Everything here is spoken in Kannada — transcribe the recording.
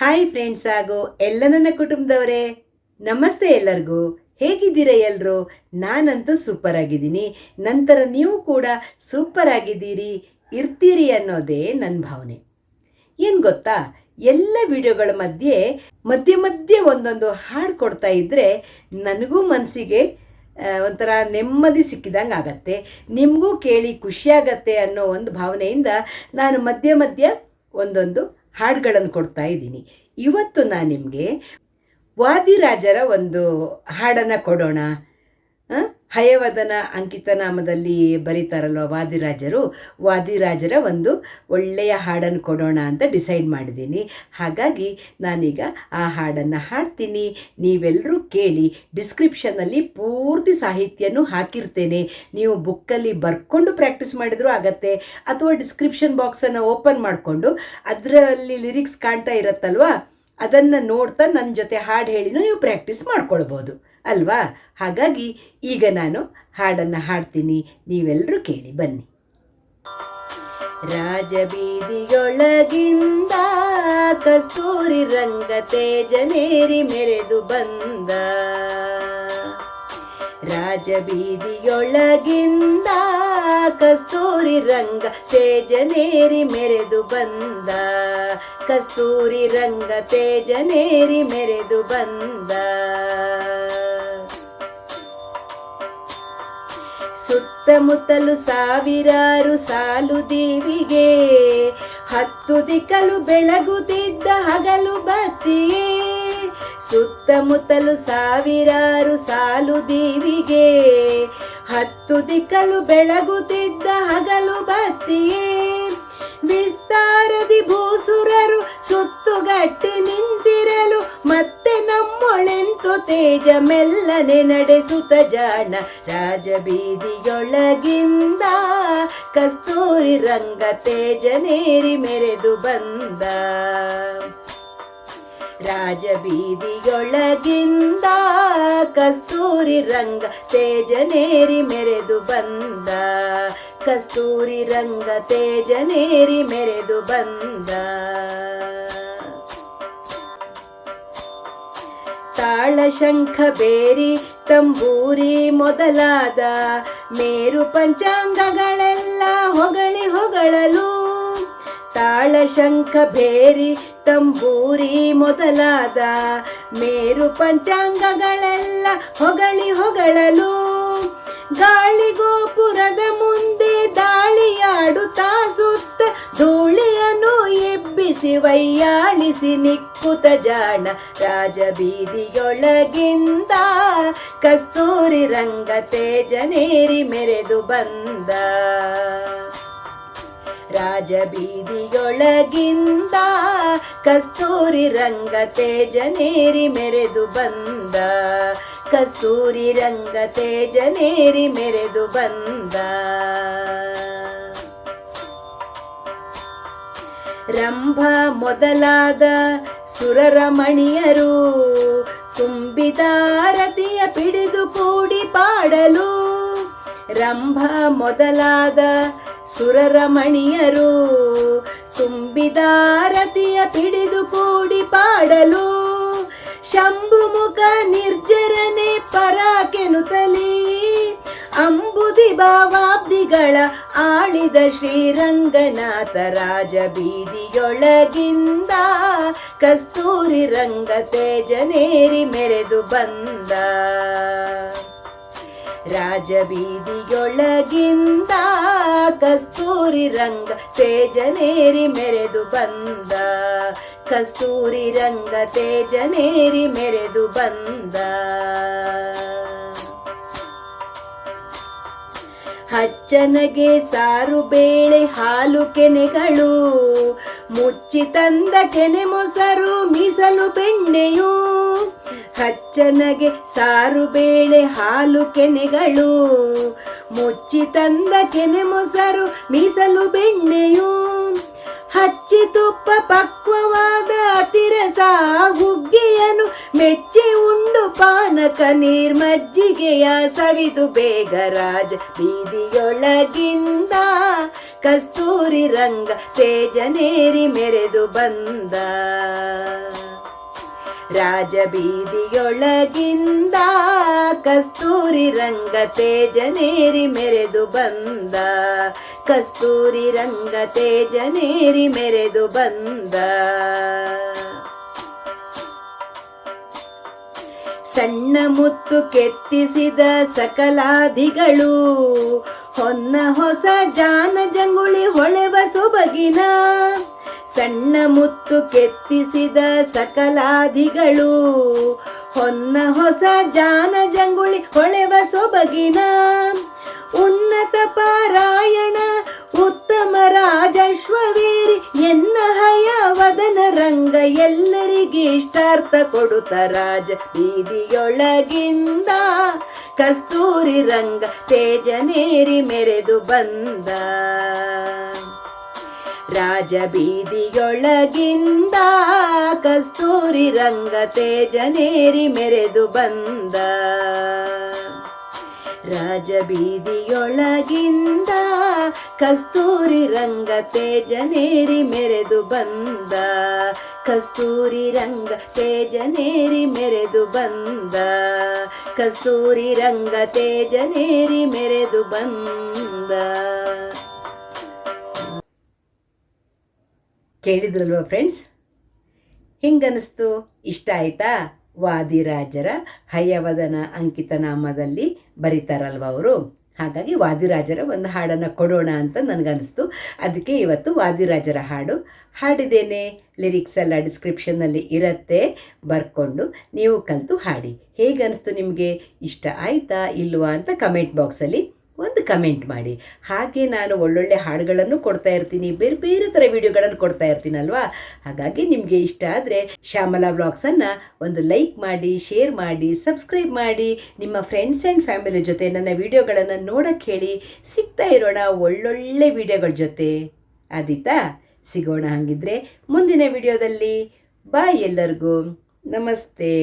ಹಾಯ್ ಫ್ರೆಂಡ್ಸ್ ಹಾಗೂ ಎಲ್ಲ ನನ್ನ ಕುಟುಂಬದವರೇ. ನಮಸ್ತೆ ಎಲ್ಲರಿಗೂ. ಹೇಗಿದ್ದೀರಾ ಎಲ್ಲರೂ ನಾನಂತೂ ಸೂಪರ್ ಆಗಿದ್ದೀನಿ. ನಂತರ ನೀವು ಕೂಡ ಸೂಪರ್ ಆಗಿದ್ದೀರಿ, ಇರ್ತೀರಿ ಅನ್ನೋದೇ ನನ್ನ ಭಾವನೆ. ಏನು ಗೊತ್ತಾ? ಎಲ್ಲ ವಿಡಿಯೋಗಳ ಮಧ್ಯೆ ಮಧ್ಯೆ ಮಧ್ಯೆ ಒಂದೊಂದು ಹಾಡು ಕೊಡ್ತಾ ಇದ್ದರೆ ನನಗೂ ಮನಸ್ಸಿಗೆ ಒಂಥರ ನೆಮ್ಮದಿ ಸಿಕ್ಕಿದಂಗೆ ಆಗತ್ತೆ. ನಿಮಗೂ ಕೇಳಿ ಖುಷಿಯಾಗತ್ತೆ ಅನ್ನೋ ಒಂದು ಭಾವನೆಯಿಂದ ನಾನು ಮಧ್ಯ ಮಧ್ಯ ಒಂದೊಂದು ಹಾಡುಗಳನ್ನು ಕೊಡ್ತಾ ಇದ್ದೀನಿ ಇವತ್ತು ನಾನು ನಿಮಗೆ ವಾದಿರಾಜರ ಒಂದು ಹಾಡನ್ನು ಕೊಡೋಣ? ಹಯವದನ ಅಂಕಿತ ನಾಮದಲ್ಲಿ ಬರೀತಾರಲ್ವ ವಾದಿರಾಜರು? ವಾದಿರಾಜರ ಒಂದು ಒಳ್ಳೆಯ ಹಾಡನ್ನು ಕೊಡೋಣ ಅಂತ ಡಿಸೈಡ್ ಮಾಡಿದ್ದೀನಿ. ಹಾಗಾಗಿ ನಾನೀಗ ಆ ಹಾಡನ್ನು ಹಾಡ್ತೀನಿ. ನೀವೆಲ್ಲರೂ ಕೇಳಿ ಡಿಸ್ಕ್ರಿಪ್ಷನಲ್ಲಿ ಪೂರ್ತಿ ಸಾಹಿತ್ಯನೂ ಹಾಕಿರ್ತೇನೆ. ನೀವು ಬುಕ್ಕಲ್ಲಿ ಬರ್ಕೊಂಡು ಪ್ರಾಕ್ಟೀಸ್ ಮಾಡಿದರೂ ಆಗತ್ತೆ. ಅಥವಾ ಡಿಸ್ಕ್ರಿಪ್ಷನ್ ಬಾಕ್ಸನ್ನು ಓಪನ್ ಮಾಡಿಕೊಂಡು ಅದರಲ್ಲಿ ಲಿರಿಕ್ಸ್ ಕಾಣ್ತಾ ಇರತ್ತಲ್ವ? ಅದನ್ನು ನೋಡ್ತಾ ನನ್ನ ಜೊತೆ ಹಾಡು ಹೇಳಿನೂ ನೀವು ಪ್ರಾಕ್ಟೀಸ್ ಮಾಡ್ಕೊಳ್ಬೋದು. ಅಲ್ವಾ? ಹಾಗಾಗಿ ಈಗ ನಾನು ಹಾಡನ್ನು ಹಾಡ್ತೀನಿ. ನೀವೆಲ್ಲರೂ ಕೇಳಿ, ಬನ್ನಿ. ರಾಜಬೀದಿಯೊಳಗಿಂದ ಕಸ್ತೂರಿ ರಂಗ ತೇಜನೇರಿ ಮೆರೆದು ಬಂದ. ರಾಜಬೀದಿಯೊಳಗಿಂದ ಕಸ್ತೂರಿ ರಂಗ ತೇಜನೇರಿ ಮೆರೆದು ಬಂದ. ಕಸ್ತೂರಿ ರಂಗ ತೇಜನೇರಿ ಮೆರೆದು ಬಂದ. ಸುತ್ತಮುತ್ತಲು ಸಾವಿರಾರು ಸಾಲು ದೇವಿಗೆ, ಹತ್ತು ದಿಕ್ಕಲು ಬೆಳಗುತ್ತಿದ್ದ ಹಗಲು ಬತ್ತಿಯೇ ಸುತ್ತಮುತ್ತಲು ಸಾವಿರಾರು ಸಾಲು ದೇವಿಗೆ, ಹತ್ತು ದಿಕ್ಕಲು ಬೆಳಗುತ್ತಿದ್ದ ಹಗಲು ಬತ್ತಿಯೇ ವಿಸ್ತಾರದಿ ಭೂಸುರರು ಸುತ್ತುಗಟ್ಟಿ ನಿಂತಿರಲು ಮತ್ತೆ ತೇಜ ಮೆಲ್ಲನೆ ನಡೆಸುತ್ತ ಜಾಣ ರಾಜಬೀದಿಯೊಳಗಿಂದ ಕಸ್ತೂರಿ ರಂಗ ತೇಜನೇರಿ ಮೆರೆದು ಬಂದ. ರಾಜಬೀದಿಯೊಳಗಿಂದ ಕಸ್ತೂರಿ ರಂಗ ತೇಜನೇರಿ ಮೆರೆದು ಬಂದ. ಕಸ್ತೂರಿ ರಂಗ ತೇಜನೇರಿ ಮೆರೆದು ಬಂದ. ತಾಳ ಶಂಖ ಬೇರಿ ತಂಬೂರಿ ಮೊದಲಾದ ಮೇರು ಪಂಚಾಂಗಗಳೆಲ್ಲ ಹೊಗಳಿ ಹೊಗಳಲು. ತಾಳ ಶಂಖ ಬೇರಿ ತಂಬೂರಿ ಮೊದಲಾದ ಮೇರು ಪಂಚಾಂಗಗಳೆಲ್ಲ ಹೊಗಳಿ ಹೊಗಳಲು. ಗಾಳಿ ಗೋಪುರದ ಮುಂದೆ ದಾಳಿಯಾಡುತ್ತಾ ಸುತ್ತ ಧೂಳಿಯನ್ನು ಎಬ್ಬಿಸಿ ವೈಯಾಳಿಸಿ ನಿಕ್ಕುತ ಜಾಣ ರಾಜಬೀದಿಯೊಳಗಿಂದ. ಕಸ್ತೂರಿ ರಂಗ ತೇಜನೇರಿ ಮೆರೆದು ಬಂದ. ರಾಜಬೀದಿಯೊಳಗಿಂದ ಕಸ್ತೂರಿ ರಂಗ ತೇಜನೇರಿ ಮೆರೆದು ಬಂದ. ಕಸ್ತೂರಿ ರಂಗ ತೇಜನೇರಿ ಮೆರೆದು ಬಂದ. ರಂಭ ಮೊದಲಾದ ಸುರರಮಣಿಯರು ತುಂಬಿದಾರತಿಯ ಪಿಡಿದು ಕೂಡಿ ಪಾಡಲು. ರಂಭ ಮೊದಲಾದ ಸುರರಮಣಿಯರು ತುಂಬಿದಾರತಿಯ ಪಿಡಿದು ಕೂಡಿ ಪಾಡಲು. ಶಂಭುಮುಖ ನಿರ್ಜರನೆ ಪರಾಕೆನುತಲೀ ಭಾವಾಬ್ದಿಗಳ ಆಳಿದ ಶ್ರೀರಂಗನಾಥ ರಾಜ ಬೀದಿಯೊಳಗಿಂದ ಕಸ್ತೂರಿ ರಂಗ ತೇಜನೇರಿ ಮೆರೆದು ಬಂದ. ರಾಜಬೀದಿಯೊಳಗಿಂದ ಕಸ್ತೂರಿ ರಂಗ ತೇಜನೇರಿ ಮೆರೆದು ಬಂದ. ಕಸ್ತೂರಿ ರಂಗ ತೇಜನೇರಿ ಮೆರೆದು ಬಂದ. ಹಚ್ಚನಗೆ ಸಾರು ಬೇಳೆ, ಹಾಲು ಕೆನೆಗಳು, ಮುಚ್ಚಿ ತಂದ ಕೆನೆ ಮೊಸರು, ಮೀಸಲು ಬೆಣ್ಣೆಯು, ಹಚ್ಚನಗೆ ಸಾರು ಬೇಳೆ, ಹಾಲು ಕೆನೆಗಳು, ಮುಚ್ಚಿ ತಂದ ಕೆನೆ ಮೊಸರು, ಮೀಸಲು ಬೆಣ್ಣೆಯು. ಹಚ್ಚಿ ತುಪ್ಪ ಪಕ್ವವಾದ ಅತಿರಸ ಹುಗ್ಗಿಯನು ಮೆಚ್ಚಿ ಉಂಡು ಪಾನಕ ನೀರ್ಮಜ್ಜಿಗೆಯ ಸವಿದು ಬೇಗ ರಾಜ ಬೀದಿಯೊಳಗಿಂದ ಕಸ್ತೂರಿ ರಂಗ ತೇಜನೇರಿ ಮೆರೆದು ಬಂದ. ರಾಜ ಬೀದಿಯೊಳಗಿಂದ ಕಸ್ತೂರಿ ರಂಗ ತೇಜನೇರಿ ಮೆರೆದು ಬಂದ. ಕಸ್ತೂರಿ ರಂಗ ತೇಜನೇರಿ ಮೆರೆದು ಬಂದ. ಸಣ್ಣ ಮುತ್ತು ಕೆತ್ತಿಸಿದ ಸಕಲಾದಿಗಳು, ಹೊನ್ನ ಹೊಸ ಜಾನ ಜಂಗುಳಿ ಹೊಳೆವ ಸೊಬಗಿನ. ಸಣ್ಣ ಮುತ್ತು ಕೆತ್ತಿಸಿದ ಸಕಲಾದಿಗಳು, ಹೊನ್ನ ಹೊಸ ಜಾನ ಜಂಗುಳಿ ಹೊಳೆವ ಸೊಬಗಿನ. ಉನ್ನತ ಪಾರಾಯಣ, ಉತ್ತಮ ರಾಜಶ್ವವೀರಿ ಎನ್ನ ಹಯ ವದನ ರಂಗ ಎಲ್ಲರಿಗೆ ಇಷ್ಟಾರ್ಥ ಕೊಡುತ್ತ ರಾಜ ಬೀದಿಯೊಳಗಿಂದ. ಕಸ್ತೂರಿ ರಂಗ ತೇಜನೇರಿ ಮೆರೆದು ಬಂದ. ರಾಜ ಬೀದಿಯೊಳಗಿಂದ ಕಸ್ತೂರಿ ರಂಗ ತೇಜನೇರಿ ಮೆರೆದು ಬಂದ. ರಾಜ ಬೀದಿಯೊಳಗಿಂದ ಕಸ್ತೂರಿ ರಂಗ ತೇಜನೇರಿ ಮೆರೆದು ಬಂದ. ಕಸ್ತೂರಿ ರಂಗ ತೇಜನೇರಿ ಮೆರೆದು ಬಂದ. ಕಸ್ತೂರಿ ರಂಗ ತೇಜನೇರಿ ಮೆರೆದು ಬಂದ. ಕೇಳಿದ್ರಲ್ವ ಫ್ರೆಂಡ್ಸ್ ಹಿಂಗನ್ನಿಸ್ತು ಇಷ್ಟ ಆಯ್ತಾ? ವಾದಿರಾಜರ ಹಯವದನ ಅಂಕಿತ ನಾಮದಲ್ಲಿ ಬರೀತಾರಲ್ವ ಅವರು? ಹಾಗಾಗಿ ವಾದಿರಾಜರ ಒಂದು ಹಾಡನ್ನು ಕೊಡೋಣ ಅಂತ ನನಗನ್ನಿಸ್ತು ಅದಕ್ಕೆ ಇವತ್ತು ವಾದಿರಾಜರ ಹಾಡು ಹಾಡಿದ್ದೇನೆ. ಲಿರಿಕ್ಸ್ ಎಲ್ಲ ಡಿಸ್ಕ್ರಿಪ್ಷನ್ನಲ್ಲಿ ಇರುತ್ತೆ. ಬರ್ಕೊಂಡು ನೀವು ಕಲಿತು ಹಾಡಿ. ಹೇಗನ್ನಿಸ್ತು ನಿಮಗೆ? ಇಷ್ಟ ಆಯಿತಾ ಇಲ್ವಾ ಅಂತ ಕಮೆಂಟ್ ಬಾಕ್ಸಲ್ಲಿ ಕಮೆಂಟ್ ಮಾಡಿ. ಹಾಗೆ ನಾನು ಒಳ್ಳೊಳ್ಳೆ ಹಾಡುಗಳನ್ನು ಕೊಡ್ತಾ ಇರ್ತೀನಿ. ಬೇರೆ ಬೇರೆ ಥರ ವಿಡಿಯೋಗಳನ್ನು ಕೊಡ್ತಾ ಇರ್ತೀನಲ್ವಾ? ಹಾಗಾಗಿ ನಿಮಗೆ ಇಷ್ಟ ಆದರೆ ಶ್ಯಾಮಲಾ ಬ್ಲಾಗ್ಸನ್ನು ಒಂದು ಲೈಕ್ ಮಾಡಿ ಶೇರ್ ಮಾಡಿ ಸಬ್ಸ್ಕ್ರೈಬ್ ಮಾಡಿ. ನಿಮ್ಮ ಫ್ರೆಂಡ್ಸ್ ಆ್ಯಂಡ್ ಫ್ಯಾಮಿಲಿ ಜೊತೆ ನನ್ನ ವಿಡಿಯೋಗಳನ್ನು ನೋಡೋಕ್ಕೆ ಹೇಳಿ ಸಿಗ್ತಾ ಇರೋಣ ಒಳ್ಳೊಳ್ಳೆ ವಿಡಿಯೋಗಳ ಜೊತೆ. ಆದೀತಾ ಸಿಗೋಣ ಹಾಗಿದ್ರೆ ಮುಂದಿನ ವಿಡಿಯೋದಲ್ಲಿ ಬಾಯ್ ಎಲ್ಲರಿಗೂ. ನಮಸ್ತೆ.